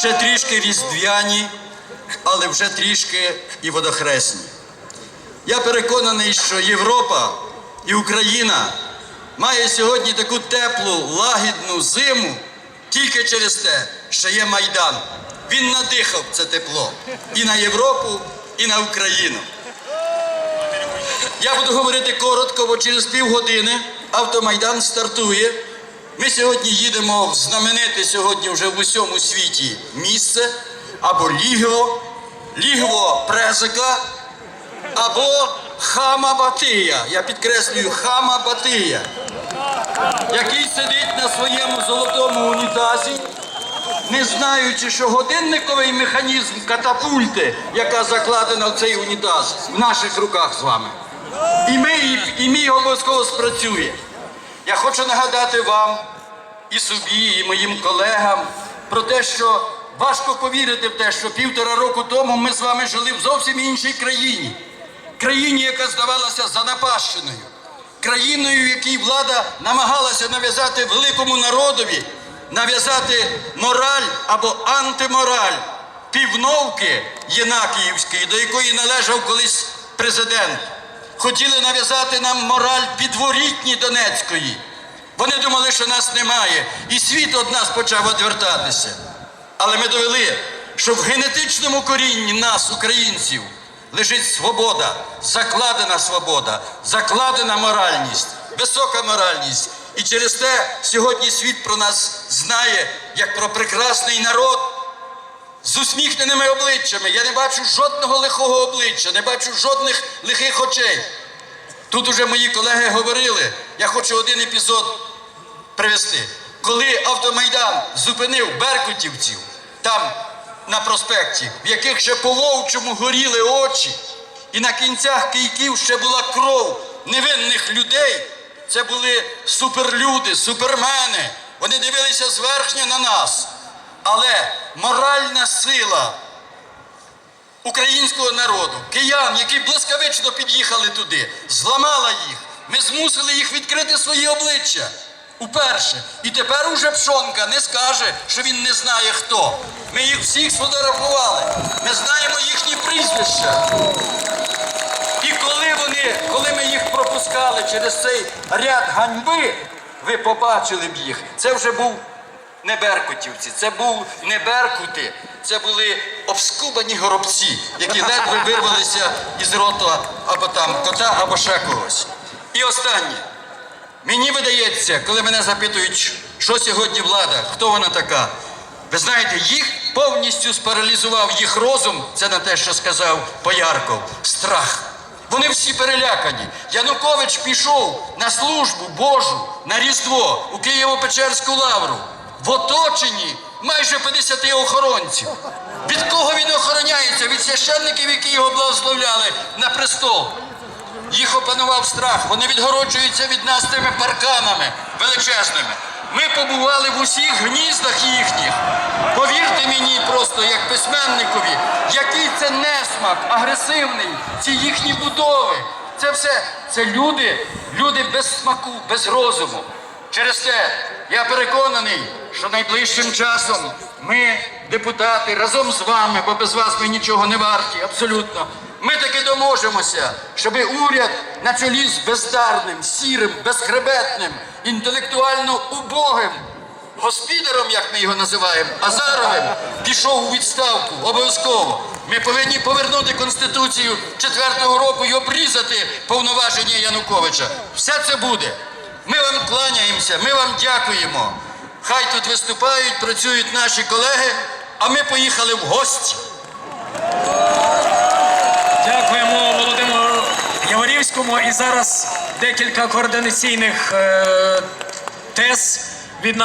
ще трішки різдвяні, але вже трішки і водохресні. Я переконаний, що Європа і Україна має сьогодні таку теплу, лагідну зиму тільки через те, що є Майдан. Він надихав це тепло і на Європу, і на Україну. Я буду говорити коротко, бо через півгодини автомайдан стартує. Ми сьогодні їдемо в знамените сьогодні вже в усьому світі місце або лігво, лігво Презика, або Хама Батия. Я підкреслюю Хама Батия, який сидить на своєму золотому унітазі, не знаючи, що годинниковий механізм катапульти, яка закладена в цей унітаз, в наших руках з вами. І ми, і, мій обов'язково спрацює. Я хочу нагадати вам і собі, і моїм колегам про те, що важко повірити в те, що півтора року тому ми з вами жили в зовсім іншій країні. Країні, яка здавалася занапащеною, країною, в якій влада намагалася нав'язати великому народові, нав'язати мораль або антимораль півновки Єнакіївської, до якої належав колись президент. Хотіли нав'язати нам мораль підворітні Донецької. Вони думали, що нас немає, і світ від нас почав відвертатися. Але ми довели, що в генетичному корінні нас, українців, лежить свобода, закладена свобода, закладена моральність, висока моральність. І через те сьогодні світ про нас знає як про прекрасний народ з усміхненими обличчями. Я не бачу жодного лихого обличчя, не бачу жодних лихих очей. Тут уже мої колеги говорили, я хочу один епізод привести. Коли автомайдан зупинив беркутівців там на проспекті, в яких ще по вовчому горіли очі, і на кінцях кийків ще була кров невинних людей, це були суперлюди, супермени. Вони дивилися зверхня на нас. Але моральна сила українського народу, киян, які блискавично під'їхали туди, зламала їх. Ми змусили їх відкрити свої обличчя. Уперше. І тепер уже Пшонка не скаже, що він не знає хто. Ми їх всіх сфотографували. Ми знаємо їхні прізвища. І коли вони, коли ми їх пропускали через цей ряд ганьби, ви побачили б їх. Це вже був не беркутівці, це був не беркути, це були обскубані горобці, які ледве вирвалися із рота або там кота, або ще когось. І останнє. Мені видається, коли мене запитують, що сьогодні влада, хто вона така. Ви знаєте, їх повністю спаралізував їх розум, це на те, що сказав Поярков, страх. Вони всі перелякані. Янукович пішов на службу Божу на Різдво у Києво-Печерську лавру в оточенні майже 50 охоронців. Від кого він охороняється? Від священників, які його благословляли на престол. Їх опанував страх. Вони відгороджуються від нас тими парканами величезними. Ми побували в усіх гніздах їхніх. Повірте мені, просто як письменникові, який це несмак, агресивний, ці їхні будови. Це все це люди, люди без смаку, без розуму. Через те я переконаний, що найближчим часом ми, депутати, разом з вами, бо без вас ми нічого не варті, абсолютно. Ми таки доможемося, щоб уряд на чолі з бездарним, сірим, безхребетним, інтелектуально убогим господаром, як ми його називаємо, Азаровим, пішов у відставку обов'язково. Ми повинні повернути Конституцію четвертого року і обрізати повноваження Януковича. Все це буде. Ми вам кланяємося, ми вам дякуємо. Хай тут виступають, працюють наші колеги, а ми поїхали в гості. Дякуємо Володимиру Яворівському. І зараз декілька координаційних е, тез від нас.